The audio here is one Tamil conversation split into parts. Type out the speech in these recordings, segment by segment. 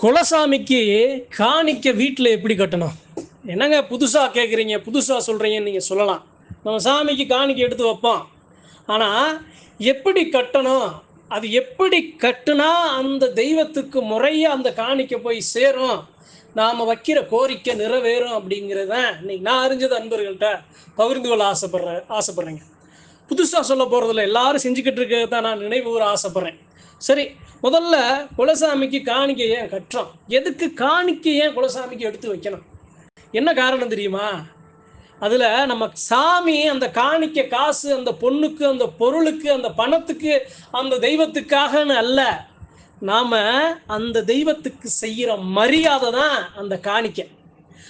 குலசாமிக்கு காணிக்க வீட்டில் எப்படி கட்டணும்? என்னங்க புதுசாக கேட்குறீங்க புதுசாக சொல்கிறீங்கன்னு நீங்கள் சொல்லலாம். நம்ம சாமிக்கு காணிக்க எடுத்து வைப்போம். ஆனால் எப்படி கட்டணும்? அது எப்படி கட்டுனா அந்த தெய்வத்துக்கு முறையாக அந்த காணிக்க போய் சேரும்? நாம் வைக்கிற கோரிக்கை நிறைவேறும் அப்படிங்கிறத இன்னைக்கு நான் அறிஞ்சது அன்பர்கள்ட்ட பகிர்ந்து கொள்ள ஆசைப்பட்ற ஆசைப்பட்றேங்க. புதுசாக சொல்ல போகிறதில்ல எல்லாரும் செஞ்சுக்கிட்டு இருக்கிறது தான் நான் நினைவு கூற ஆசைப்பட்றேன். சரி முதல்ல குலசாமிக்கு காணிக்க ஏன் கட்டுறோம்? எதுக்கு காணிக்க ஏன் குலசாமிக்கு எடுத்து வைக்கணும்? என்ன காரணம் தெரியுமா? அதில் நம்ம சாமி அந்த காணிக்க காசு அந்த பொண்ணுக்கு அந்த பொருளுக்கு அந்த பணத்துக்கு அந்த தெய்வத்துக்காகன்னு அல்ல. நாம் அந்த தெய்வத்துக்கு செய்கிற மரியாதை தான் அந்த காணிக்க.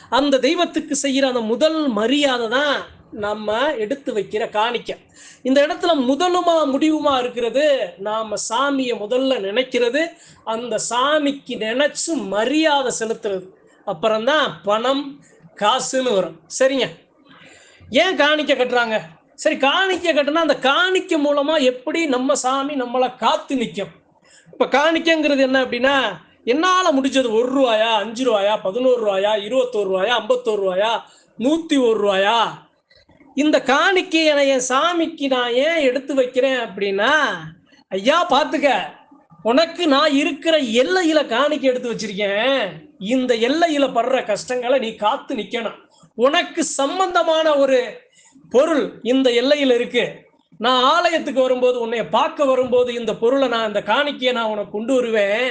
அந்த தெய்வத்துக்கு செய்கிற அந்த முதல் மரியாதை தான் நம்ம எடுத்து வைக்கிற காணிக்க இந்த இடத்துல முதலுமா முடிவுமா இருக்கிறது? நாம சாமியை முதல்ல நினைக்கிறது அந்த சாமிக்கு நினைச்சு மரியாதை செலுத்துறது. அப்புறம்தான் பணம் காசுன்னு வரும். சரிங்க. ஏன் காணிக்க கட்டுறாங்க? சரி காணிக்க கட்டுனா அந்த காணிக்க மூலமா எப்படி நம்ம சாமி நம்மளை காத்து நிற்கும் இப்போ காணிக்கங்கிறது என்ன அப்படின்னா என்னால் முடிஞ்சது ஒரு ரூபாயா அஞ்சு ரூபாயா பதினோரு ரூபாயா இருபத்தோரு ரூபாயா ஐம்பத்தோரு ரூபாயா நூற்றி ஒரு ரூபாயா இந்த காணிக்கை என் சாமிக்கு நான் ஏன் எடுத்து வைக்கிறேன் அப்படின்னா ஐயா பார்த்துக்க. உனக்கு நான் இருக்கிற எல்லையில காணிக்கை எடுத்து வச்சிருக்கேன். இந்த எல்லையில படுற கஷ்டங்களை நீ காத்து நிக்கணும். உனக்கு சம்பந்தமான ஒரு பொருள் இந்த எல்லையில இருக்கு. நான் ஆலயத்துக்கு வரும்போது உன்னை பார்க்க வரும்போது இந்த பொருளை நான் இந்த காணிக்கையை நான் உனக்கு கொண்டு வருவேன்.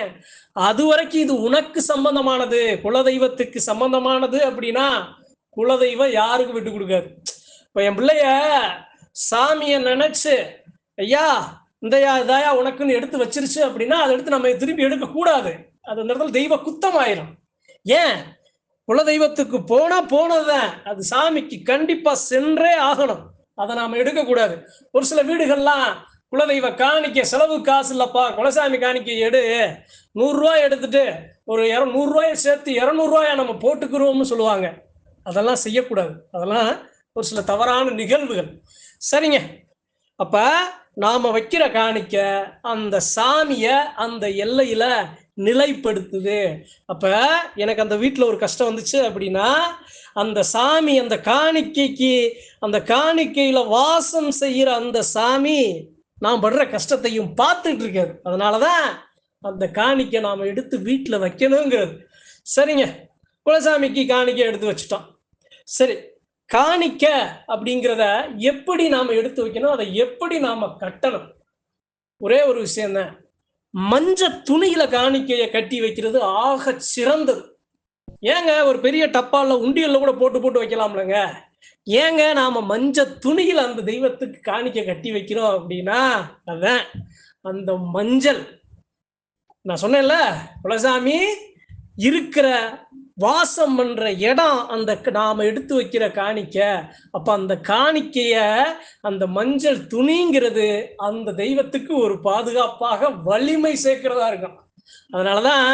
அது வரைக்கும் இது உனக்கு சம்பந்தமானது. குலதெய்வத்துக்கு சம்பந்தமானது அப்படின்னா குலதெய்வம் யாருக்கும் விட்டு கொடுக்காது. இப்போ என் பிள்ளைய சாமியை நினைச்சு ஐயா இந்தயா இதாயா உனக்குன்னு எடுத்து வச்சிருச்சு அப்படின்னா அதை எடுத்து நம்ம திரும்பி எடுக்க கூடாது. அது அந்த இடத்துல தெய்வ குத்தம் ஆயிரும் ஏன்? குலதெய்வத்துக்கு போனா போனதுதான். அது சாமிக்கு கண்டிப்பா சென்றே ஆகணும். அதை நாம எடுக்கக்கூடாது ஒரு சில வீடுகள்லாம் குலதெய்வ காணிக்க செலவு காசு இல்லப்பா குலசாமி காணிக்க எடு. நூறுரூவா எடுத்துட்டு ஒரு இர நூறுரூவாயை சேர்த்து இரநூறுவாயை நம்ம போட்டுக்கிறோம்னு சொல்லுவாங்க. அதெல்லாம் செய்யக்கூடாது. அதெல்லாம் ஒரு சில தவறான நிகழ்வுகள். சரிங்க. அப்ப நாம வைக்கிற காணிக்க அந்த சாமிய அந்த எல்லையில நிலைப்படுத்துது. அப்ப எனக்கு அந்த வீட்டில் ஒரு கஷ்டம் வந்துச்சு அப்படின்னா அந்த சாமி அந்த காணிக்கைக்கு அந்த காணிக்கையில வாசம் செய்கிற அந்த சாமி நான் படுற கஷ்டத்தையும் பார்த்துட்டு இருக்காது அதனாலதான் அந்த காணிக்கை நாம எடுத்து வீட்டில் வைக்கணுங்கிறது. சரிங்க. குலசாமிக்கு காணிக்கை எடுத்து வச்சுட்டோம். சரி. காணிக்க அப்படிங்கிறத எப்படி நாம் எடுத்து வைக்கணும் அதை எப்படி நாம் கட்டணும்? ஒரே ஒரு விஷயம்தான் மஞ்ச துணியில காணிக்கையை கட்டி வைக்கிறது ஆக சிறந்தது. ஏங்க ஒரு பெரிய டப்பால உண்டியல்ல கூட போட்டு போட்டு வைக்கலாம்லங்க? ஏங்க நாம மஞ்ச துணியில அந்த தெய்வத்துக்கு காணிக்க கட்டி வைக்கிறோம் அப்படின்னா அதான் அந்த மஞ்சள். நான் சொன்னேன்ல குலசாமி இருக்கிற வாசம் பண்ற இடம் அந்த நாம் எடுத்து வைக்கிற காணிக்க அப்ப அந்த காணிக்கைய அந்த மஞ்சள் துணிங்கிறது அந்த தெய்வத்துக்கு ஒரு பாதுகாப்பாக வலிமை சேர்க்கிறதா இருக்கும். அதனாலதான்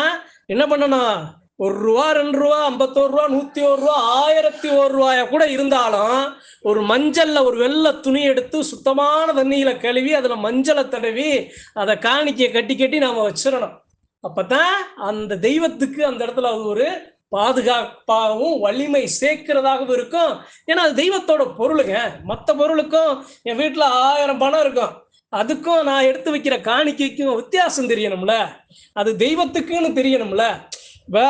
என்ன பண்ணணும்? ஒரு ரூபா ரெண்டு ரூபா ஐம்பத்தோரு ரூபா நூத்தி ஒரு ரூபா ஆயிரத்தி ஒரு ரூபாயா கூட இருந்தாலும் ஒரு மஞ்சள்ல ஒரு வெள்ளை துணி எடுத்து சுத்தமான தண்ணியில கழுவி அதுல மஞ்சளை தடவி அதை காணிக்கையை கட்டி கட்டி நாம வச்சிடணும். அப்பதான் அந்த தெய்வத்துக்கு அந்த இடத்துல அது ஒரு பாதுகாப்பாகவும் வலிமை சேர்க்கிறதாகவும் இருக்கும். ஏன்னா அது தெய்வத்தோட பொருளுங்க. மற்ற பொருளுக்கும் என் வீட்டில் ஆயிரம் பணம் இருக்கும். அதுக்கும் நான் எடுத்து வைக்கிற காணிக்கைக்கும் வித்தியாசம் தெரியணும்ல. அது தெய்வத்துக்குன்னு தெரியணும்ல. இப்போ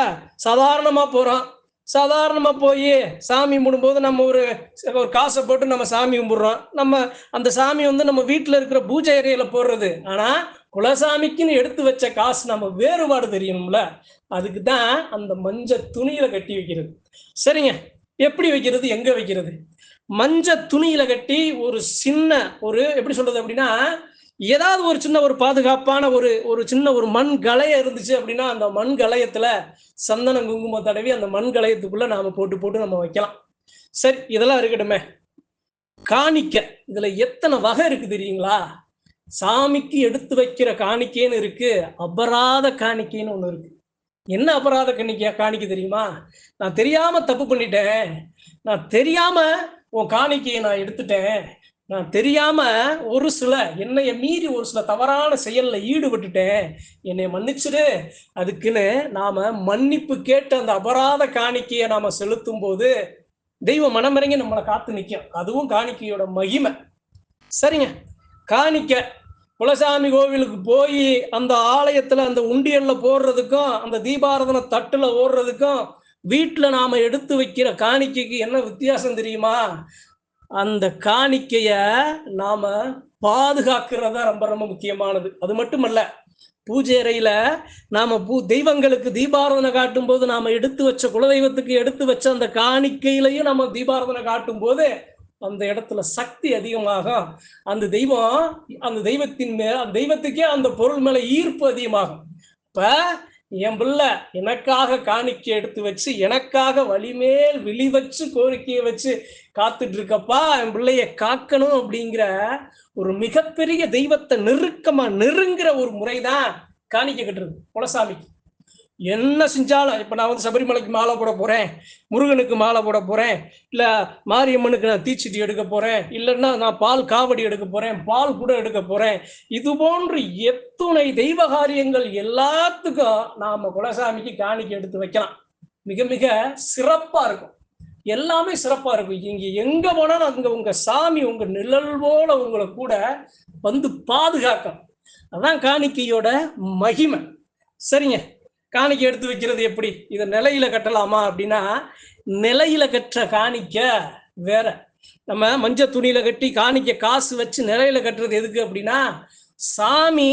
சாதாரணமாக போகிறோம் சாதாரணமாக போய் சாமி கும்பிடும்போது நம்ம ஒரு ஒரு காசை போட்டு நம்ம சாமி கும்பிட்றோம். நம்ம அந்த சாமி வந்து நம்ம வீட்டில் இருக்கிற பூஜை அறையில் போடுறது. ஆனால் குலசாமிக்குன்னு எடுத்து வச்ச காசு நம்ம வேறுபாடு தெரியணும்ல அதுக்கு தான் அந்த மஞ்ச துணியில கட்டி வைக்கிறது. சரிங்க எப்படி வைக்கிறது எங்க வைக்கிறது? மஞ்ச துணியில கட்டி ஒரு சின்ன ஒரு எப்படி சொல்றது அப்படின்னா ஏதாவது ஒரு சின்ன ஒரு பாதுகாப்பான ஒரு ஒரு சின்ன ஒரு மண் கலையம் இருந்துச்சு அப்படின்னா அந்த மண் கலையத்துல சந்தனம் குங்குமம் தடவி அந்த மண் கலையத்துக்குள்ள நாம போட்டு போட்டு நம்ம வைக்கலாம். சரி இதெல்லாம் இருக்கட்டுமே. காணிக்க இதுல எத்தனை வகை இருக்கு தெரியுங்களா? சாமிக்கு எடுத்து வைக்கிற காணிக்கைன்னு இருக்கு. அபராத காணிக்கைன்னு ஒன்று இருக்கு. என்ன அபராத காணிக்கையா? காணிக்கை தெரியுமா? நான் தெரியாம தப்பு பண்ணிட்டேன். நான் தெரியாம உன் காணிக்கையை நான் எடுத்துட்டேன். நான் தெரியாம ஒரு சில என்னைய மீறி ஒரு சில தவறான செயல்ல ஈடுபட்டுட்டேன். என்னை மன்னிச்சிடு. அதுக்குன்னு நாம மன்னிப்பு கேட்டு அந்த அபராத காணிக்கையை நாம செலுத்தும் போது தெய்வ மனமிறங்கி நம்மளை காத்து நிற்கும் அதுவும் காணிக்கையோட மகிமை. சரிங்க. காணிக்க. குலசாமி கோவிலுக்கு போய் அந்த ஆலயத்தில் அந்த உண்டியலில் போடுறதுக்கும் அந்த தீபாரதன தட்டில் ஓடுறதுக்கும் வீட்டில் நாம் எடுத்து வைக்கிற காணிக்கைக்கு என்ன வித்தியாசம் தெரியுமா? அந்த காணிக்கைய பாதுகாக்கிறது தான் ரொம்ப ரொம்ப முக்கியமானது. அது மட்டுமல்ல பூஜை அறையில நாம பூ தெய்வங்களுக்கு தீபாரதனை காட்டும் போது நாம எடுத்து வச்ச குலதெய்வத்துக்கு எடுத்து வச்ச அந்த காணிக்கையிலையும் நம்ம தீபாரதனை காட்டும் போது அந்த இடத்துல சக்தி அதிகமாகும் அந்த தெய்வம் அந்த தெய்வத்தின் மேல் அந்த தெய்வத்துக்கே அந்த பொருள் மேல ஈர்ப்பு அதிகமாகும். இப்ப என் பிள்ளை எனக்காக காணிக்கை எடுத்து வச்சு எனக்காக வழிமேல் விழி வச்சு கோரிக்கையை வச்சு காத்துட்டு இருக்கப்பா என் பிள்ளைய காக்கணும் அப்படிங்கிற ஒரு மிகப்பெரிய தெய்வத்தை நெருக்கமா நெருங்குற ஒரு முறைதான் காணிக்க கட்டுறது. குலசாமிக்கு. என்ன செஞ்சாலும் இப்போ நான் வந்து சபரிமலைக்கு மாலை போட போகிறேன் முருகனுக்கு மாலை போட போகிறேன் இல்லை மாரியம்மனுக்கு நான் தீச்சட்டி எடுக்க போகிறேன் இல்லைன்னா நான் பால் காவடி எடுக்க போகிறேன் பால் கூட எடுக்க போகிறேன் இது போன்று எத்துணை தெய்வ காரியங்கள் எல்லாத்துக்கும் நாம் குலசாமிக்கு காணிக்கை எடுத்து வைக்கலாம். மிக மிக சிறப்பாக இருக்கும். எல்லாமே சிறப்பாக இருக்கும். இங்கே எங்கே போனாலும் அங்கே உங்கள் சாமி உங்கள் நிழல் போல உங்களை கூட வந்து பாதுகாக்கும். அதான் காணிக்கையோட மகிமை. சரிங்க. காணிக்கை எடுத்து வைக்கிறது எப்படி? இதை நிலையில கட்டலாமா அப்படின்னா நிலையில கட்டுற காணிக்க வேற. நம்ம மஞ்ச துணியில கட்டி காணிக்க காசு வச்சு நிலையில கட்டுறது எதுக்கு அப்படின்னா சாமி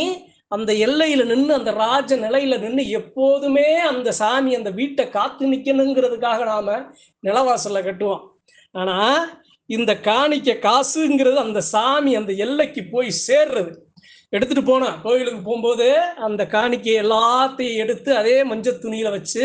அந்த எல்லையில நின்று அந்த ராஜ நிலையில நின்று எப்போதுமே அந்த சாமி அந்த வீட்டை காத்து நிக்கணுங்கிறதுக்காக நாம நிலவாசல்ல கட்டுவோம். ஆனா இந்த காணிக்க காசுங்கிறது அந்த சாமி அந்த எல்லைக்கு போய் சேர்றது. எடுத்துட்டு போனா கோயிலுக்கு போகும்போது அந்த காணிக்கை எல்லாத்தையும் எடுத்து அதே மஞ்சள் துணியில வச்சு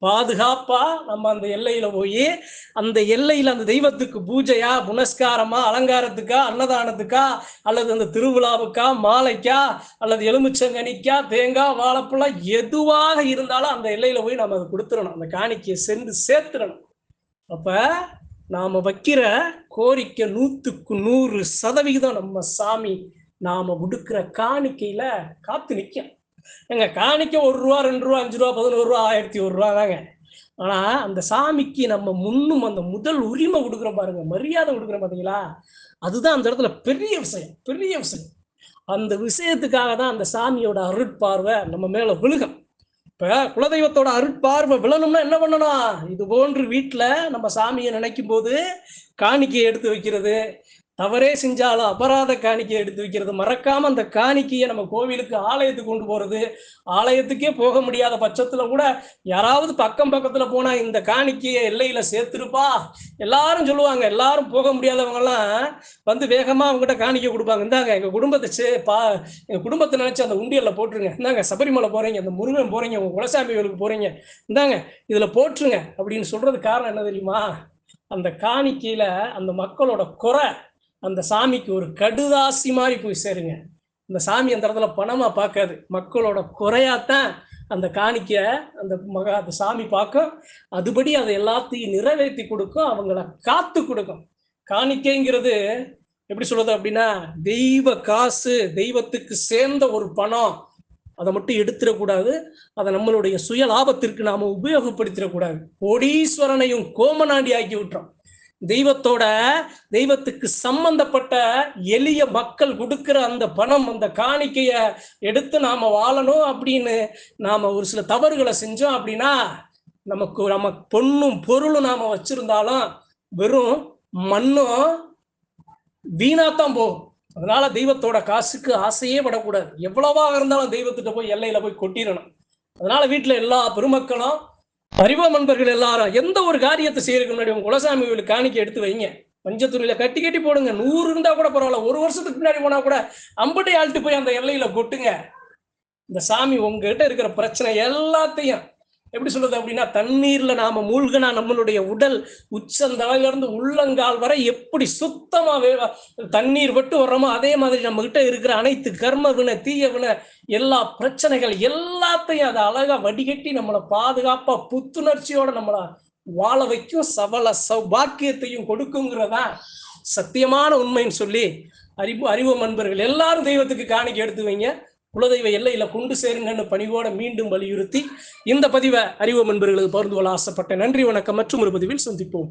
பாதுகாப்பா நம்ம அந்த எல்லையில போய் அந்த எல்லையில அந்த தெய்வத்துக்கு பூஜையா புனஸ்காரமா அலங்காரத்துக்கா அன்னதானத்துக்கா அல்லது அந்த திருவிழாவுக்கா மாலைக்கா அல்லது எலுமிச்சங்கனிக்கா தேங்காய் வாழைப்பழம் எதுவாக இருந்தாலும் அந்த எல்லையில போய் நம்ம அதை கொடுத்துடணும். அந்த காணிக்கையை சென்று சேர்த்துடணும். அப்ப நாம வைக்கிற கோரிக்கை நூத்துக்கு நூறு சதவிகிதம் நம்ம சாமி நாம விடுக்கிற காணிக்கையில காத்து நிற்கும் எங்க காணிக்க ஒரு ரூபா ரெண்டு ரூபா அஞ்சு ரூபா பதினோரு ரூபா ஆயிரத்தி ஒரு ரூபா தாங்க. ஆனா அந்த சாமிக்கு நம்ம முன்னும் அந்த முதல் உரிமை கொடுக்குறோம் பாருங்க மரியாதை கொடுக்குறோம் பாத்தீங்களா? அதுதான் அந்த இடத்துல பெரிய விஷயம் பெரிய விஷயம். அந்த விஷயத்துக்காக தான் அந்த சாமியோட அருட்பார்வை நம்ம மேல விழுகும். இப்போ குலதெய்வத்தோட அருட்பார்வை விழணும்னா என்ன பண்ணணும்? இது போன்று வீட்டில் நம்ம சாமியை நினைக்கும் போது காணிக்கையை எடுத்து வைக்கிறது தவறே செஞ்சாலும் அபராத காணிக்கை எடுத்து வைக்கிறது. மறக்காம அந்த காணிக்கையை நம்ம கோவிலுக்கு ஆலயத்துக்கு கொண்டு போறது. ஆலயத்துக்கே போக முடியாத பட்சத்துல கூட யாராவது பக்கம் பக்கத்துல போனா இந்த காணிக்கையை எல்லையில சேர்த்துருப்பா? எல்லாரும் சொல்லுவாங்க. எல்லாரும் போக முடியாதவங்க எல்லாம் வந்து வேகமா அவங்ககிட்ட காணிக்கை கொடுப்பாங்க. இந்தாங்க எங்க குடும்பத்தை சே பா எங்க குடும்பத்தை நினைச்சு அந்த உண்டியல்ல போட்டுருங்க. இந்தாங்க சபரிமலை போறீங்க அந்த முருகன் போறீங்க உங்க குலசாமி கோயிலுக்கு போறீங்க. இந்தாங்க இதுல போட்டுருங்க அப்படின்னு சொல்றது காரணம் என்ன தெரியுமா? அந்த காணிக்கையில அந்த மக்களோட குறை அந்த சாமிக்கு ஒரு கடுதாசி மாதிரி போய் சேருங்க. அந்த சாமி அந்த இடத்துல பணமா பார்க்காது. மக்களோட குறையாத்தான் அந்த காணிக்க அந்த மகா அந்த சாமி பார்க்கும். அதுபடி அதை எல்லாத்தையும் நிறைவேற்றி கொடுக்கும். அவங்கள காத்து கொடுக்கும். காணிக்கைங்கிறது எப்படி சொல்றது அப்படின்னா தெய்வ காசு தெய்வத்துக்கு சேர்ந்த ஒரு பணம். அதை மட்டும் எடுத்துடக்கூடாது. அதை நம்மளுடைய சுய லாபத்திற்கு நாம உபயோகப்படுத்திடக்கூடாது. கோடீஸ்வரனையும் கோமநாண்டி ஆக்கி விட்டுறோம். தெய்வத்தோட தெய்வத்துக்கு சம்பந்தப்பட்ட எளிய மக்கள் கொடுக்கிற அந்த பணம் அந்த காணிக்கைய எடுத்து நாம வாழணும் அப்படின்னு நாம ஒரு சில தவறுகளை செஞ்சோம் அப்படின்னா நமக்கு நம்ம பொண்ணும் பொருளும் நாம வச்சிருந்தாலும் வெறும் மண்ணும் வீணாத்தான் போகும். அதனால தெய்வத்தோட காசுக்கு ஆசையே படக்கூடாது. எவ்வளவாக இருந்தாலும் தெய்வத்திட்ட போய் எல்லையில போய் கொட்டிடணும். அதனால வீட்டுல எல்லா பெருமக்களும் அறிவ நண்பர்கள் எல்லாரும் எந்த ஒரு காரியத்தை செய்யறதுக்கு முன்னாடி உங்க குலசாமி கோயிலுக்கு காணிக்க எடுத்து வைங்க. பஞ்சத்துறையில கட்டி கட்டி போடுங்க. நூறு இருந்தா கூட பரவாயில்ல. ஒரு வருஷத்துக்கு முன்னாடி போனா கூட அம்பட்டை ஆழ்த்து போய் அந்த எல்லையில கொட்டுங்க. இந்த சாமி உங்ககிட்ட இருக்கிற பிரச்சனை எல்லாத்தையும் எப்படி சொல்றது அப்படின்னா தண்ணீர்ல நாம மூழ்கினா நம்மளுடைய உடல் உச்சந்தலையிலிருந்து உள்ளங்கால் வரை எப்படி சுத்தமா தண்ணீர் விட்டு வர்றோமோ அதே மாதிரி நம்ம கிட்ட இருக்கிற அனைத்து கர்ம வினை தீய வினை எல்லா பிரச்சனைகள் எல்லாத்தையும் அதை அழகா வடிகட்டி நம்மளை பாதுகாப்பா புத்துணர்ச்சியோட நம்மளை வாழ வைக்கும் சவல சௌபாக்கியத்தையும் கொடுக்குங்கிறதா சத்தியமான உண்மைன்னு சொல்லி அறிவு அறிவு நண்பர்கள் எல்லாரும் தெய்வத்துக்கு காணிக்க எடுத்து வைங்க. குலதெய்வ எல்லையில கொண்டு சேருங்கன்னு பணிவோட மீண்டும் வலியுறுத்தி இந்த பதிவை அறிவு நண்பர்களுக்கு பகிர்ந்து கொள்ள ஆசைப்பட்ட நன்றி வணக்கம். மற்றும் ஒரு பதிவில் சந்திப்போம்.